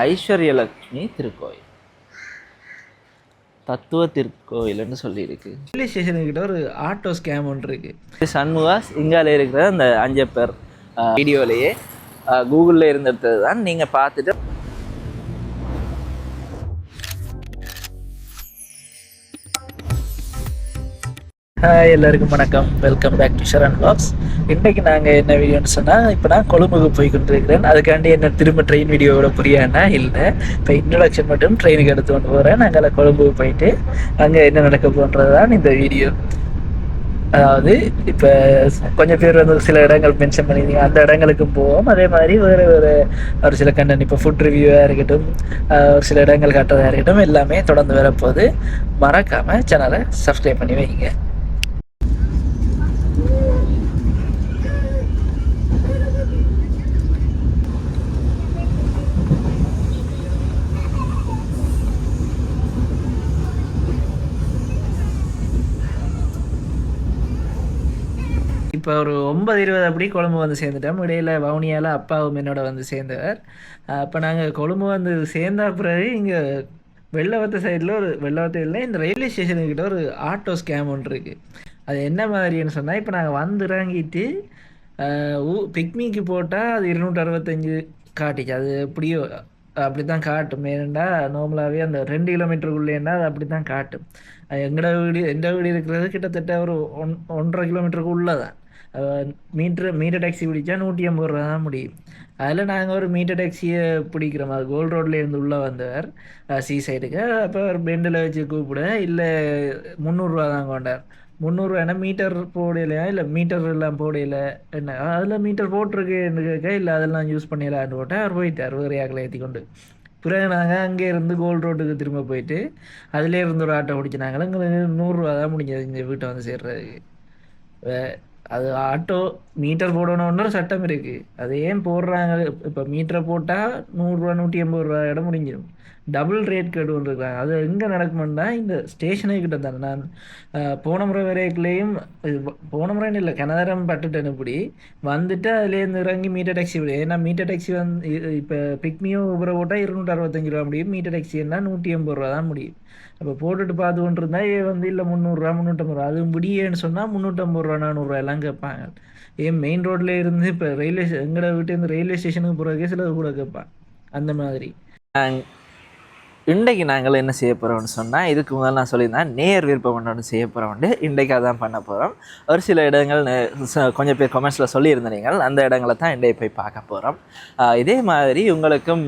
ஐஸ்வர்யலக்ஷ்மி திருக்கோயில். தத்துவ திருக்கோயில்னு சொல்லியிருக்கு ரயில்வே ஸ்டேஷனுக்கிட்ட ஒரு ஆட்டோ ஸ்கேம் ஒன்று இருக்குது இது சண்முகாஸ் இங்கால இருக்கிற அந்த அஞ்சப்பர் வீடியோலேயே கூகுளில் இருந்தது தான் நீங்கள் பார்த்துட்டு ஹாய் எல்லாருக்கும் வணக்கம். Welcome back to Sharan box இன்றைக்கு நாங்கள் என்ன வீடியோன்னு சொன்னால் இப்போ நான் கொழும்புக்கு போய் கொண்டிருக்கிறேன். அதுக்காண்டி என்ன திரும்ப ட்ரெயின் வீடியோவோட புரியானா இல்லை. இப்போ இன்ட்ரடக்ஷன் மட்டும் ட்ரெயினுக்கு எடுத்து கொண்டு போகிறேன் நாங்கள் கொழும்புக்கு போயிட்டு அங்கே என்ன நடக்க போன்றது தான் இந்த வீடியோ அதாவது இப்போ கொஞ்சம் பேர் வந்து சில இடங்கள் மென்ஷன் பண்ணியிருந்தீங்க. அந்த இடங்களுக்கு போவோம். அதே மாதிரி வேறு வேறு ஒரு சில கண்டென்ட் இப்போ ஃபுட் ரிவ்யூவாக இருக்கட்டும் ஒரு சில இடங்கள் கட்டுறதாக இருக்கட்டும் எல்லாமே தொடர்ந்து வரப்போகுது. மறக்காமல் சேனலை சப்ஸ்கிரைப் பண்ணி வைங்க. இப்போ ஒரு ஒன்பது இருபது அப்படி கொழும்பு வந்து சேர்ந்துட்டோம். இடையில வவுனியால அப்பாவும் என்னோட வந்து சேர்ந்தவர். அப்போ நாங்கள் கொழும்பு வந்து சேர்ந்த பிறகு இங்கே வெள்ளவத்த சைடில் ஒரு வெள்ளவத்தையில் இந்த ரயில்வே ஸ்டேஷனுக்கிட்ட ஒரு ஆட்டோ ஸ்கேம் ஒன்று இருக்குது அது என்ன மாதிரின்னு சொன்னால் இப்போ நாங்கள் வந்து இறங்கிட்டு ஊ- பிக்னிக்கு போட்டால் அது இருநூற்றி அறுபத்தஞ்சு காட்டிச்சு அது எப்படியோ அப்படி தான் காட்டும் ஏனெண்டா நார்மலாகவே அந்த ரெண்டு கிலோமீட்டருக்குள்ளேன்னா அது அப்படி தான் காட்டும் எங்களோட வீடு எந்த வீடு இருக்கிறது? கிட்டத்தட்ட ஒரு ஒன் ஒன்றரை கிலோமீட்டருக்கு உள்ளே தான் மீட்ரு மீட்டர் டாக்ஸி பிடிச்சா நூற்றி ஐம்பது ரூபா தான் முடியும். அதில் நாங்கள் ஒரு மீட்டர் டாக்ஸியை பிடிக்கிற மாதிரி கோல்ட் ரோட்லேருந்து உள்ளே வந்தவர். சி சைடுக்கு அப்போ ஒரு பெண்டில் வச்சு கூப்பிட இல்லை முந்நூறுரூவா தான் கொண்டார். முந்நூறுரூவா மீட்டர் போடையிலையா இல்லை மீட்டர் எல்லாம் போடையில என்ன? அதில் மீட்டர் போட்டிருக்குன்னு கேட்க இல்லை அதெல்லாம் யூஸ் பண்ணிடலான்னு போட்டால் அவர் போயிட்டார். வேறு யாக்கில் ஏற்றி கொண்டு. பிறகு நாங்கள் அங்கே இருந்து கோல்ட் ரோட்டுக்கு திரும்ப போயிட்டு அதிலே இருந்து ஒரு ஆட்டோ பிடிச்சி நாங்களும் நூறுரூவா தான் முடிஞ்சது இங்கே வீட்டை வந்து சேர்றதுக்கு. வே- அது ஆட்டோ மீட்டர் போடணும்னு சட்டம் இருக்கு. அது ஏன் போடுறாங்க? இப்போ மீட்டரை போட்டால் நூறுரூவா நூற்றி ஐம்பது ரூபா இடம் முடிஞ்சிடும். டபுள் ரேட் கேட்டு இருக்கிறாங்க அது எங்கே நடக்குமெண்டா இந்த ஸ்டேஷனே கிட்ட தானே. நான் போன முறை வரைக்குள்ளேயும் போன முறைன்னு இல்லை கனதரம் பட்டுட்டேன் இப்படி வந்துட்டு அதுலேருந்து இறங்கி மீட்டர் டாக்ஸி விடு ஏன்னா மீட்டர் டாக்ஸி வந்து இப்போ பிக்மியோ உபரை போட்டால் இருநூற்றி அறுபத்தஞ்சு ரூபா முடியும். மீட்டர் டாக்ஸின்னா நூற்றி எண்பது ரூபா தான் முடியும். அப்போ போட்டுட்டு பார்த்து கொண்டு இருந்தால் ஏன் வந்து இல்லை முந்நூறுரூவா முந்நூற்றம்பது ரூபா. அது முடியேன்னு சொன்னால் முந்நூற்றம்பது ரூபா நானூறுரூவா எல்லாம் கேட்பாங்க. ஏன் மெயின் ரோட்ல இருந்து இப்போ ரயில்வே எங்கட வீட்டிலேருந்து ரயில்வே ஸ்டேஷனுக்கு போகிறதுக்கே சில கூட கேட்பான் அந்த மாதிரி. இன்றைக்கு நாங்கள் என்ன செய்ய போகிறோம்னு சொன்னால் இதுக்கு முதல்ல நான் சொல்லியிருந்தேன் நேர் விருப்பம் ஒன்று செய்ய போகிறோம்னு இன்றைக்கு அதான் பண்ண போகிறோம் ஒரு சில இடங்கள் கொஞ்சம் பேர் கமெண்ட்ஸில் சொல்லியிருந்தீங்க அந்த இடங்களை தான் இன்றைக்கு போய் பார்க்க போகிறோம் இதே மாதிரி உங்களுக்கும்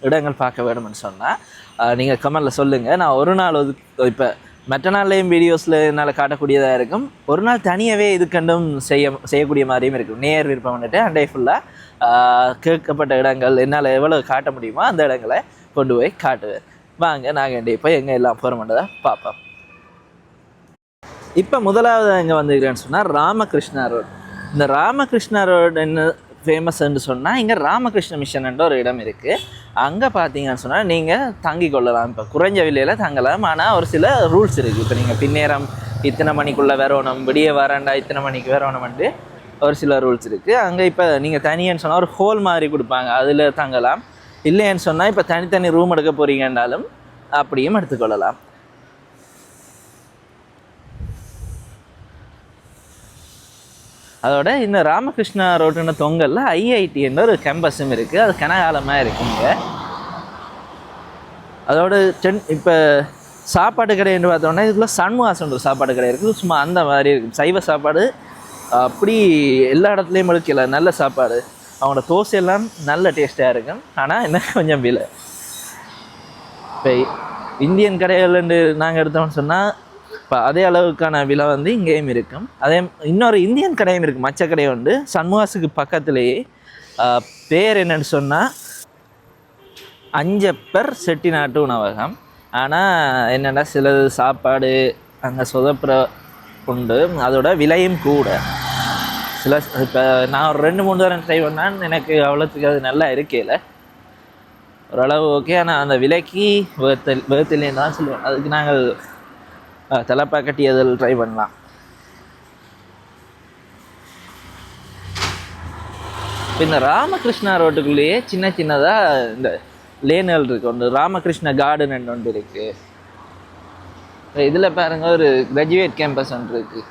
இடங்கள் பார்க்க வேணும்னு சொன்னால் நீங்கள் கமெண்டில் சொல்லுங்கள் நான் ஒரு நாள் இப்போ மற்ற நாள்லேயும் வீடியோஸில் என்னால் காட்டக்கூடியதாக இருக்கும். ஒரு நாள் தனியாகவே இதுக்கண்டும் செய்ய செய்யக்கூடிய மாதிரியும் இருக்கும். நேர் விருப்பம் வந்துட்டு அண்டே ஃபுல்லாக கேட்கப்பட்ட இடங்கள் என்னால் எவ்வளோ காட்ட முடியுமோ அந்த இடங்களை கொண்டு போய் காட்டுவேன். வாங்க நாங்கள் கண்டிப்பாக போய் எங்கே எல்லாம் போகிறோம்ன்றதை பார்ப்போம். இப்போ முதலாவது எங்கே வந்திருக்கிறேன்னு சொன்னால் ராமகிருஷ்ணா ரோடு. இந்த ராமகிருஷ்ணா ரோடு என்ன ஃபேமஸ்ன்னு சொன்னால் இங்கே ராமகிருஷ்ண மிஷன்ன்ற ஒரு இடம் இருக்குது அங்கே பார்த்தீங்கன்னு சொன்னால் நீங்கள் தங்கி கொள்ளலாம். இப்போ குறைஞ்ச விலையில் தங்கலாம். ஆனால் ஒரு சில ரூல்ஸ் இருக்குது இப்போ நீங்கள் பின்னேரம் இத்தனை மணிக்குள்ளே வரணும் விடிய வரண்டா இத்தனை மணிக்கு வரணும்ட்டு ஒரு சில ரூல்ஸ் இருக்குது அங்கே இப்போ நீங்கள் தனியன்னு சொன்னால் ஒரு ஹோல் மாதிரி கொடுப்பாங்க. அதில் தங்கலாம். இல்லைன்னு சொன்னால் இப்போ தனித்தனி ரூம் எடுக்க போகிறீங்கன்றாலும் அப்படியும் எடுத்துக்கொள்ளலாம் அதோட இந்த ராமகிருஷ்ணா ரோட்டுன தொங்கலில் ஐஐடின்ற ஒரு கேம்பஸும் இருக்குது அது கனகாலமாக இருக்குங்க. அதோட டென் இப்போ சாப்பாடு கடைன்னு பார்த்தோன்னா இதுக்குள்ள சன்வாசன் சாப்பாடு கடை இருக்குது சும்மா அந்த மாதிரி இருக்குது சைவ சாப்பாடு அப்படி எல்லா இடத்துலையும் இருக்கல. நல்ல சாப்பாடு. அவங்களோட தோசையெல்லாம் நல்ல டேஸ்ட்டாக இருக்கும். ஆனால் என்ன கொஞ்சம் விலை. இப்போ இந்தியன் கடைகள்னு நாங்கள் எடுத்தோம்னு சொன்னால் இப்போ அதே அளவுக்கான விலை வந்து இங்கேயும் இருக்கும். அதே இன்னொரு இந்தியன் கடையும் இருக்குது மச்ச கடை வந்து சன்வாஸுக்கு பக்கத்துலேயே. பேர் என்னன்னு சொன்னால் அஞ்சப்பர் செட்டிநாட்டு உணவகம். ஆனால் என்னென்னா சிலது சாப்பாடு அங்கே சொதப்புற உண்டு. அதோட விலையும் கூட. சில இப்போ நான் ஒரு ரெண்டு மூணு தரம் ட்ரை பண்ணால் எனக்கு அவ்வளோத்துக்கு அது நல்லா இருக்கையில். ஓரளவு ஓகே ஆனால் அந்த விலைக்கு வேர்த்தல் வேர்த்தில்லைன்னு தான் சொல்லுவேன். அதுக்கு நாங்கள் தலை தலப்பா அதில் ட்ரை பண்ணலாம். இந்த ராமகிருஷ்ணா ரோட்டுக்குள்ளேயே சின்ன சின்னதாக இந்த லேனல் இருக்கு. ஒன்று ராமகிருஷ்ண கார்டன் ஒன்று இருக்கு. இதில் பாருங்க ஒரு கிராஜுவேட் கேம்பஸ் ஒன்று இருக்கு.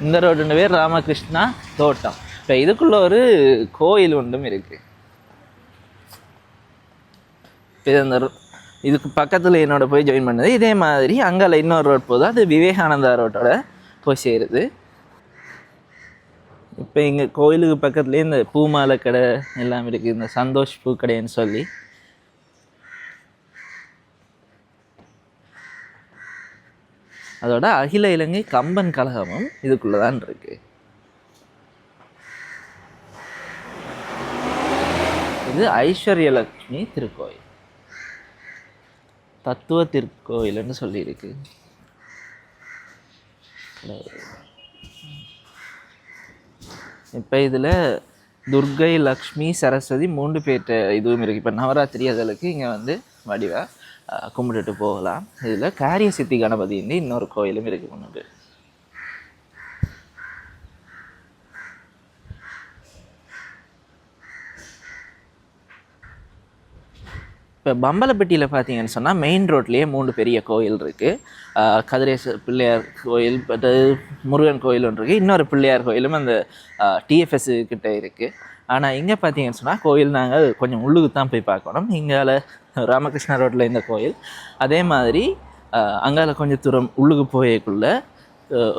இந்த ரோடு பேர் ராமகிருஷ்ணா தோட்டம். இப்போ இதுக்குள்ள ஒரு கோயில் ஒன்றும் இருக்கு. அந்த ரோ- இதுக்கு பக்கத்தில் என்னோட போய் ஜாயின் பண்ணது. இதே மாதிரி அங்கால இன்னொரு ரோட் போதும் அது விவேகானந்தா ரோட்டோட போய் சேருது. இப்போ இங்கே கோயிலுக்கு பக்கத்துலேயே இந்த பூமாலை கடை எல்லாம் இருக்குது இந்த சந்தோஷ் பூ கடைன்னு சொல்லி. அதோட அகில இலங்கை கம்பன் கழகமும் இதுக்குள்ளே தான் இருக்கு. இது ஐஸ்வர்யலட்சுமி திருக்கோயில். தத்துவ திருக்கோயில்னு சொல்லியிருக்கு. இப்போ இதில் துர்கை லக்ஷ்மி சரஸ்வதி மூன்று பேர்ட்ட இதுவும் இருக்குது இப்போ நவராத்திரி அதற்கு இங்கே வந்து வடிவை கும்பிட்டுட்டு போகலாம். இதில் காரிய சித்தி கணபதின்னு இன்னொரு கோயிலும் இருக்குது முன்னுக்கு இப்போ பம்பலப்பட்டியில் பார்த்தீங்கன்னு சொன்னால் மெயின் ரோட்லேயே மூணு பெரிய கோயில் இருக்குது கதிரேச பிள்ளையார் கோயில் அதாவது முருகன் கோயில் ஒன்று இருக்குது இன்னொரு பிள்ளையார் கோயிலும் அந்த டிஎஃப்எஸ் கிட்டே இருக்குது ஆனால் இங்கே பார்த்தீங்கன்னு சொன்னால் கோயில் நாங்கள் கொஞ்சம் உள்ளுக்கு தான் போய் பார்க்கணும். இங்கால ராமகிருஷ்ணா ரோட்டில் இந்த கோயில். அதே மாதிரி அங்கால கொஞ்சம் தூரம் உள்ளுக்கு போயக்குள்ள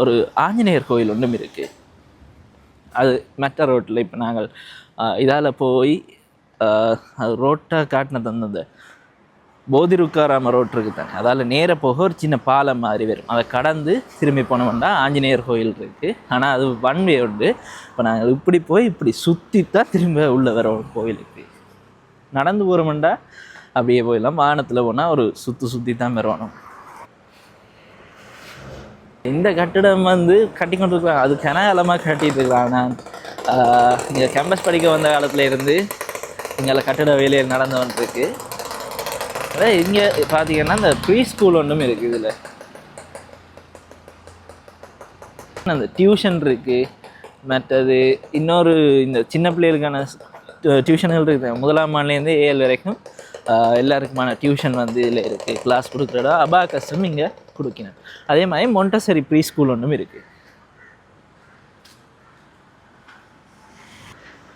ஒரு ஆஞ்சநேயர் கோயில் ஒன்றும் இருக்குது அது மற்ற ரோட்டில் இப்போ நாங்கள் இதால் போய் ரோட்டாக அது காட்டினது வந்து அந்த போதிருக்காராம ரோட் இருக்குது தானே அதால் நேராக போக ஒரு சின்ன பாலம் மாதிரி வரும் அதை கடந்து திரும்பி போனோம்னா ஆஞ்சநேயர் கோயில் இருக்குது ஆனால் அது ஒன் வே உண்டு இப்போ நாங்கள் இப்படி போய் இப்படி சுற்றி தான் திரும்ப உள்ளே வரோம் கோயிலுக்கு நடந்து போகிறோம்டா அப்படியே போயிடலாம் வாகனத்தில் போனால் ஒரு சுற்றி சுற்றி தான் வரணும் இந்த கட்டிடம் வந்து கட்டி கொண்டு இருக்கலாம் அது கனகாலமாக கட்டிட்டு இருக்கலாம் ஆனால் இங்கே கேம்பஸ் படிக்க வந்த காலத்துல இருந்து இங்கே கட்டிட வேலையில் நடந்து வந்துருக்கு அதான் இங்கே பார்த்தீங்கன்னா இந்த ப்ரீ ஸ்கூல் ஒன்றும் இருக்குது இதில். அந்த டியூஷன் இருக்குது மற்றது இன்னொரு இந்த சின்ன பிள்ளைகளுக்கான டியூஷன்கள் இருக்குது முதலாம் ஆண்டுலேருந்து ஏழு வரைக்கும் எல்லாருக்குமான டியூஷன் வந்து இதில் இருக்குது கிளாஸ் கொடுக்குறதா அபாகஸும் இங்கே கொடுக்கணும் அதே மாதிரி மொண்டசரி ப்ரீ ஸ்கூல் ஒன்றும் இருக்குது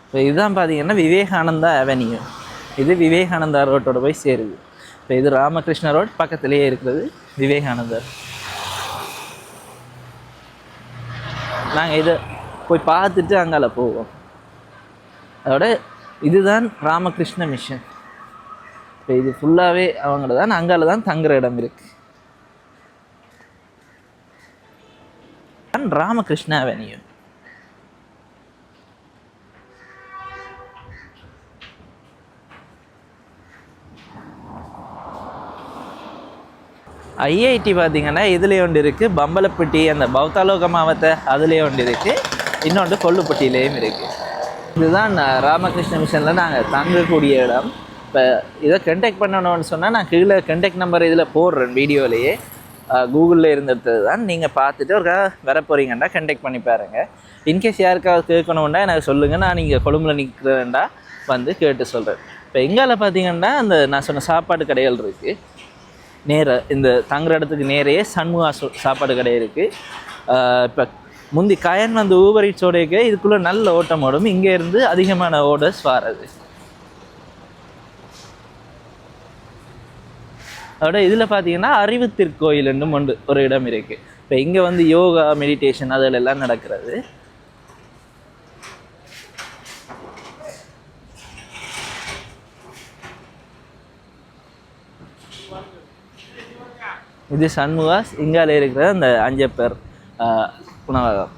இப்போ இதுதான் பார்த்தீங்கன்னா விவேகானந்தா அவென்யூ இது விவேகானந்தா ரோட்டோட போய் சேருது. இப்போ இது ராமகிருஷ்ண ரோட் பக்கத்துலேயே இருக்கிறது விவேகானந்தர் நாங்கள் இதை போய் பார்த்துட்டு அங்கால போவோம். அதோட இதுதான் ராமகிருஷ்ண மிஷன் இப்போ இது ஃபுல்லாகவே அவங்கள தான் அங்கால தான் தங்குற இடம் இருக்கு. ராமகிருஷ்ண அவென்யூ ஐஐடி பார்த்தீங்கன்னா இதுலேயே ஒன்று இருக்குது பம்பலப்பட்டி அந்த பௌத்தாலோக மாவட்டத்தை அதுலேயே ஒன்று இருக்குது இன்னொன்று கொல்லுப்பட்டியிலேயும் இருக்குது இதுதான் நான் ராமகிருஷ்ண மிஷனில் நாங்கள் தங்கக்கூடிய இடம். இப்போ இதை கண்டெக்ட் பண்ணணும்னு சொன்னால் நான் கீழே கண்டெக்ட் நம்பர் இதில் போடுறேன் வீடியோலேயே. கூகுளில் இருந்தது தான் நீங்கள் பார்த்துட்டு ஒரு வர போகிறீங்கன்னா கண்டெக்ட் பண்ணி பாருங்கள் இன்கேஸ் யாருக்காவது கேட்கணும்னா எனக்கு சொல்லுங்கள் நான் நீங்கள் கொழும்புல நிற்கிறேன்டா வந்து கேட்டு சொல்கிறேன் இப்போ எங்கால பார்த்தீங்கன்னா அந்த நான் சொன்ன சாப்பாடு கடைகள் இருக்குது நேர இந்த தங்குற இடத்துக்கு நேரையே சண்முகா சாப்பாடு கடை இருக்குது இப்போ முந்தி கயன் வந்து ஊபர் ஈட்ஸோடையே இதுக்குள்ளே நல்ல ஓட்டம் ஓடும். இங்கே இருந்து அதிகமான ஓடர்ஸ் வாரது. அதோட இதில் பார்த்தீங்கன்னா அறிவு திருக்கோயில்னு ஒன்று ஒரு இடம் இருக்குது இப்போ இங்கே வந்து யோகா மெடிடேஷன் அதில் எல்லாம் நடக்கிறது. இது சண்முகாஸ் இங்கால இருக்கிற அந்த அஞ்சப்பேர் ஆஹ், உணவகம்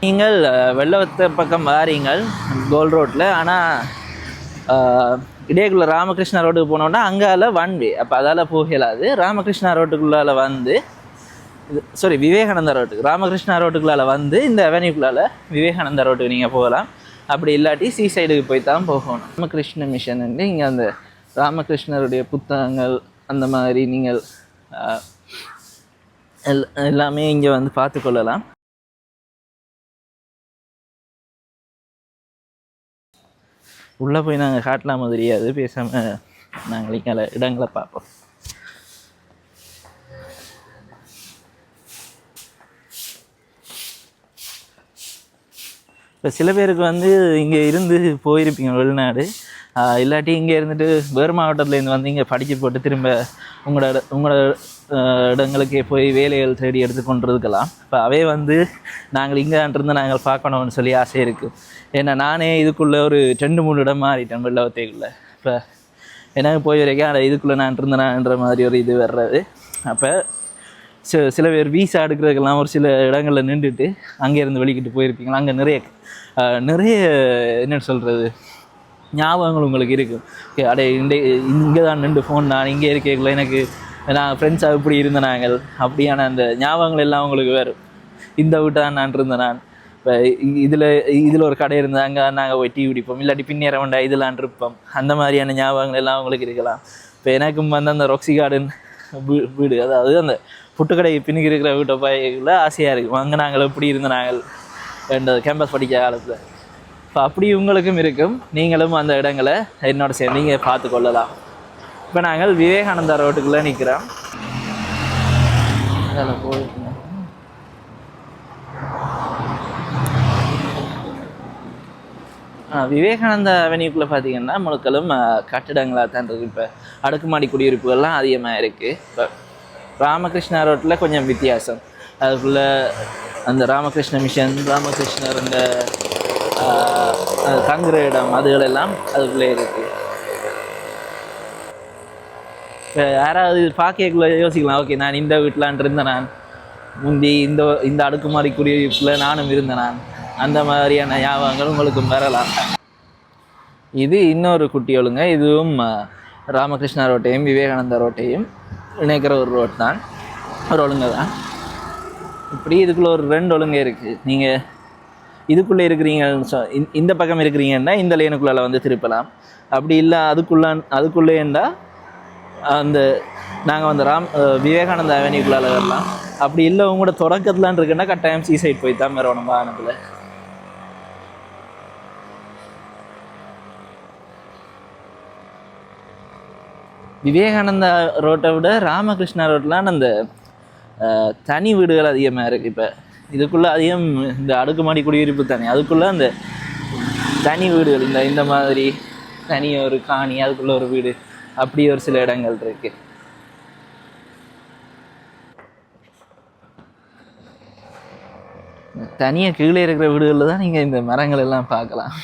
நீங்கள் அஹ், வெள்ளவத்த பக்கம் வாரீங்கள் கோல் ரோட்டில் ஆனால் இடையக்குள்ளே ராமகிருஷ்ணா ரோட்டுக்கு போனோன்னா அங்கால ஒன் வே அப்போ அதால் போகலாது. ராமகிருஷ்ணா ரோட்டுக்குள்ளால வந்து இது சாரி விவேகானந்தா ரோட்டுக்கு ராமகிருஷ்ணா ரோட்டுக்குள்ளால் வந்து இந்த அவென்யூக்குள்ளால் விவேகானந்தா ரோட்டுக்கு நீங்கள் போகலாம். அப்படி இல்லாட்டி சீ சைடுக்கு போய் தான் போகணும். ராமகிருஷ்ண மிஷன் வந்து இங்கே அந்த ராமகிருஷ்ணருடைய புத்தகங்கள் அந்த மாதிரி நீங்கள் எல் எல்லாமே இங்கே வந்து பார்த்து கொள்ளலாம். உள்ளே போய் நாங்கள் காட்டலாம தெரியாது பேசாமல் நாங்கள் இங்கே இடங்களை பார்ப்போம். இப்போ சில பேருக்கு வந்து இங்கே இருந்து போயிருப்பீங்க வெளிநாடு. இல்லாட்டி இங்கே இருந்துட்டு வேறு மாவட்டத்துலேருந்து வந்து இங்கே படித்து போட்டு திரும்ப உங்களோட உங்களோட இடங்களுக்கே போய் வேலைகள் தேடி எடுத்துக்கொண்டிருக்கலாம் இப்போ அவே வந்து நாங்கள் இங்கே நாங்கள் பார்க்கணும்னு சொல்லி ஆசை இருக்குது ஏன்னா நானே இதுக்குள்ளே ஒரு ரெண்டு மூணு இடம் மாறிட்டேன் வெள்ளவத்தைக்குள்ளே. இப்போ எனக்கு போய் வரைக்கும் அட இதுக்குள்ளே நான் இருந்தேனான்ற மாதிரி ஒரு இது வர்றது. அப்போ சில சில பேர் வீசா எடுக்கிறதுக்கெல்லாம் ஒரு சில இடங்களில் நின்றுட்டு அங்கேருந்து வெளிக்கிட்டு போயிருப்பீங்களா? அங்கே நிறைய நிறைய என்ன சொல்கிறது ஞாபகங்கள் உங்களுக்கு இருக்கும் ஓகே அடே இந்த இங்கே தான் நின்று ஃபோன் நான் இங்கே இருக்கேங்கள எனக்கு நான் ஃப்ரெண்ட்ஸாக இப்படி இருந்த நாங்கள் அப்படியான அந்த ஞாபகங்கள் எல்லாம் உங்களுக்கு வரும். இந்த வீட்டை தான் நான் இருந்தேன் நான். இப்போ இதில் இதில் ஒரு கடை இருந்தால் அங்கே நாங்கள் போய் டீ குடிப்போம். இல்லாட்டி பின்னேற வேண்டா இதெல்லாம் இருப்போம். அந்த மாதிரியான ஞாபகங்கள் எல்லாம் உங்களுக்கு இருக்கலாம். இப்போ எனக்கும் வந்து அந்த ரொக்ஸி கார்டன் வீ- வீடு அதாவது அந்த புட்டுக்கடை பின்னுக்கு இருக்கிற வீட்டை போய்க்குள்ள ஆசையாக இருக்கும் அங்கே நாங்கள் எப்படி இருந்த நாங்கள் ரெண்டு கேம்பஸ் படிக்கிற காலத்தில். இப்போ அப்படி உங்களுக்கும் இருக்கும். நீங்களும் அந்த இடங்களை என்னோட சேர்ந்து நீங்கள் பார்த்து கொள்ளலாம். இப்போ நாங்கள் விவேகானந்தா ரோட்டுக்குள்ளே நிற்கிறோம் அதில் போயிருக்கோம். விவேகானந்தா அவென்யூக்குள்ளே பார்த்தீங்கன்னா முழுக்களும் கட்டிடங்களாக தான் இருக்குது இப்போ அடுக்குமாடி குடியிருப்புகள்லாம் அதிகமாக இருக்குது இப்போ ராமகிருஷ்ணா ரோட்டில் கொஞ்சம் வித்தியாசம். அதுக்குள்ளே அந்த ராமகிருஷ்ண மிஷன் ராமகிருஷ்ணர் அந்த தங்குற இடம் அதுகளெல்லாம் அதுக்குள்ளே இருக்குது இப்போ யாராவது பார்க்கக்குள்ள யோசிக்கலாம். ஓகே நான் இந்த வீட்டிலான் இருந்தேன் நான். முந்தி இந்த இந்த அடுக்குமாடி குடியிருப்பில் நானும் இருந்தேன் நான். அந்த மாதிரியான ஞாபகங்கள் உங்களுக்கு வரலாம். இது இன்னொரு குட்டி ஒழுங்க. இதுவும் ராமகிருஷ்ணா ரோட்டையும் விவேகானந்தா ரோட்டையும் நினைக்கிற ஒரு ரோட் தான். ஒரு ஒழுங்கு தான். இப்படி இதுக்குள்ளே ஒரு ரெண்டு ஒழுங்கு இருக்குது நீங்கள் இதுக்குள்ளே இருக்கிறீங்கன்னு சொ இந்த பக்கம் இருக்கிறீங்கன்னா இந்த லேனுக்குள்ளால வந்து திருப்பலாம். அப்படி இல்லை அதுக்குள்ளே அதுக்குள்ளேண்டா அந்த நாங்கள் வந்து ராம் விவேகானந்த விவேகானந்தா அவென்யூக்குள்ளால வரலாம். அப்படி இல்லை உங்களோட தொடக்கத்துலான் இருக்குன்னா கட்டாயம் சி சைட் போய் தான் வரணும் வாகனத்தில். விவேகானந்தா ரோட்டை விட ராமகிருஷ்ணா ரோட்லாம் அந்த தனி வீடுகள் அதிகமாக இருக்குது இப்போ. இதுக்குள்ளே அதிகம் இந்த அடுக்குமாடி குடியிருப்பு தனி. அதுக்குள்ளே அந்த தனி வீடுகள் இந்த இந்த மாதிரி தனி ஒரு காணி அதுக்குள்ளே ஒரு வீடு அப்படி ஒரு சில இடங்கள் இருக்கு. தனியாக கீழே இருக்கிற வீடுகளில் தான் நீங்கள் இந்த மரங்கள் எல்லாம் பார்க்கலாம்.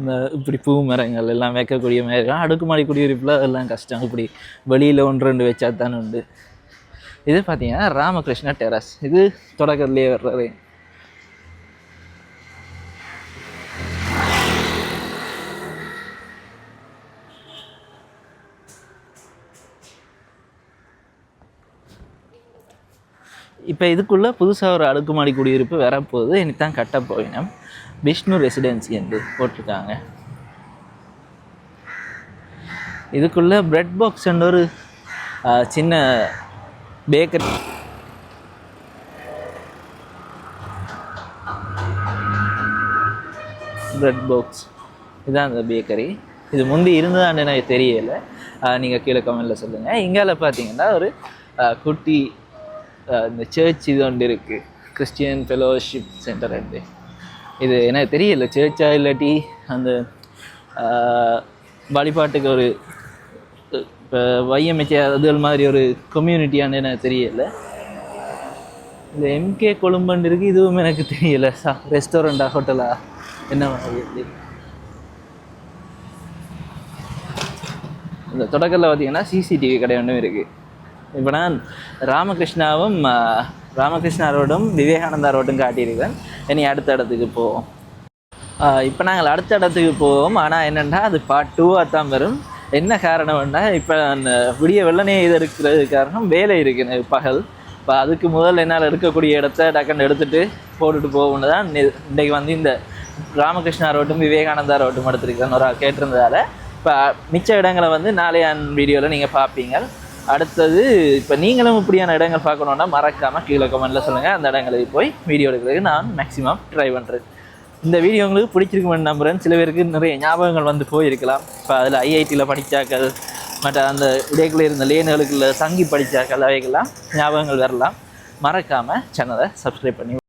இந்த இப்படி பூ மரங்கள் எல்லாம் வைக்கக்கூடிய மாதிரி அடுக்குமாடி குடியிருப்பில் அதெல்லாம் கஷ்டம். இப்படி வெளியில் ஒன்று ரெண்டு வச்சா தானே உண்டு. இது பார்த்தீங்கன்னா ராமகிருஷ்ணா டெரஸ் இது தொடக்கத்துலேயே வர்றது. இப்போ இதுக்குள்ளே புதுசாக ஒரு அடுக்குமாடி குடியிருப்பு வரப்போகுது. எனக்கு தான் கட்ட போயினோம் விஷ்ணு ரெசிடென்சி என்று போட்டிருக்காங்க. இதுக்குள்ளே பிரெட் பாக்ஸ் ஒரு சின்ன பேக்கரி பிரெட் பாக்ஸ் இதுதான் அந்த பேக்கரி இது முந்தி இருந்ததான்னு எனக்கு தெரியல. நீங்கள் கீழே கமெண்டில் சொல்லுங்கள் இங்கால பார்த்தீங்கன்னா ஒரு குட்டி இந்த சர்ச் இது ஒன்று இருக்குது கிறிஸ்டியன் ஃபெலோஷிப் சென்டர் வந்து இது எனக்கு தெரியல சேர்ச்சா இல்லாட்டி அந்த வழிபாட்டுக்கு ஒரு இப்போ வையமைச்ச அதுகள் மாதிரி ஒரு கம்யூனிட்டியான்னு எனக்கு தெரியல. இந்த எம்கே கொழும்பன் இருக்குது இதுவும் எனக்கு தெரியல. சா ரெஸ்டாரண்டா ஹோட்டலா என்ன மாதிரி இந்த தொடக்கத்தில் பார்த்தீங்கன்னா சிசிடிவி கடை ஒன்றும் இருக்குது இப்போ நான் ராமகிருஷ்ணாவும் ராமகிருஷ்ணா ரோடும் விவேகானந்தா ரோடும் காட்டியிருக்கேன். இனி அடுத்த இடத்துக்கு போவோம். இப்போ நாங்கள் அடுத்த இடத்துக்கு போவோம். ஆனால் என்னென்னா அது பார்ட் டூவாக தான் வரும். என்ன காரணம்னா இப்போ அந்த விடிய வெள்ளனே இது இருக்கிறது காரணம் வேலை இருக்கு எனக்கு பகல். இப்போ அதுக்கு முதல்ல என்னால் இருக்கக்கூடிய இடத்த டக்குன்னு எடுத்துட்டு போட்டுட்டு போகணுன்னு தான் இன்றைக்கு இன்னைக்கு வந்து இந்த ராமகிருஷ்ணா ரோட்டும் விவேகானந்தா ரோட்டும் எடுத்துருக்கேன் ஒரு ஆள் இப்போ மிச்ச இடங்களை வந்து நாளைய வீடியோவில் நீங்கள் பார்ப்பீங்க அடுத்தது இப்போ நீங்களும் இப்படியான இடங்கள் பார்க்கணுன்னா மறக்காமல் கீழே கமெண்ட்டில் சொல்லுங்கள் அந்த இடங்களுக்கு போய் வீடியோ எடுக்கிறதுக்கு நான் மேக்ஸிமம் ட்ரை பண்ணுறேன் இந்த வீடியோ உங்களுக்கு பிடிச்சிருக்குமென்னு நம்புகிறேன் சில பேருக்கு நிறைய ஞாபகங்கள் வந்து போயிருக்கலாம். இப்போ அதில் ஐஐடியில் படித்தாக்கள் மற்ற அந்த இடைக்குள்ளே இருந்த லேனுகளுக்குள்ள தங்கி படித்தாக்கள் அவைகள்லாம் ஞாபகங்கள் வரலாம். மறக்காமல் சேனலை சப்ஸ்கிரைப் பண்ணி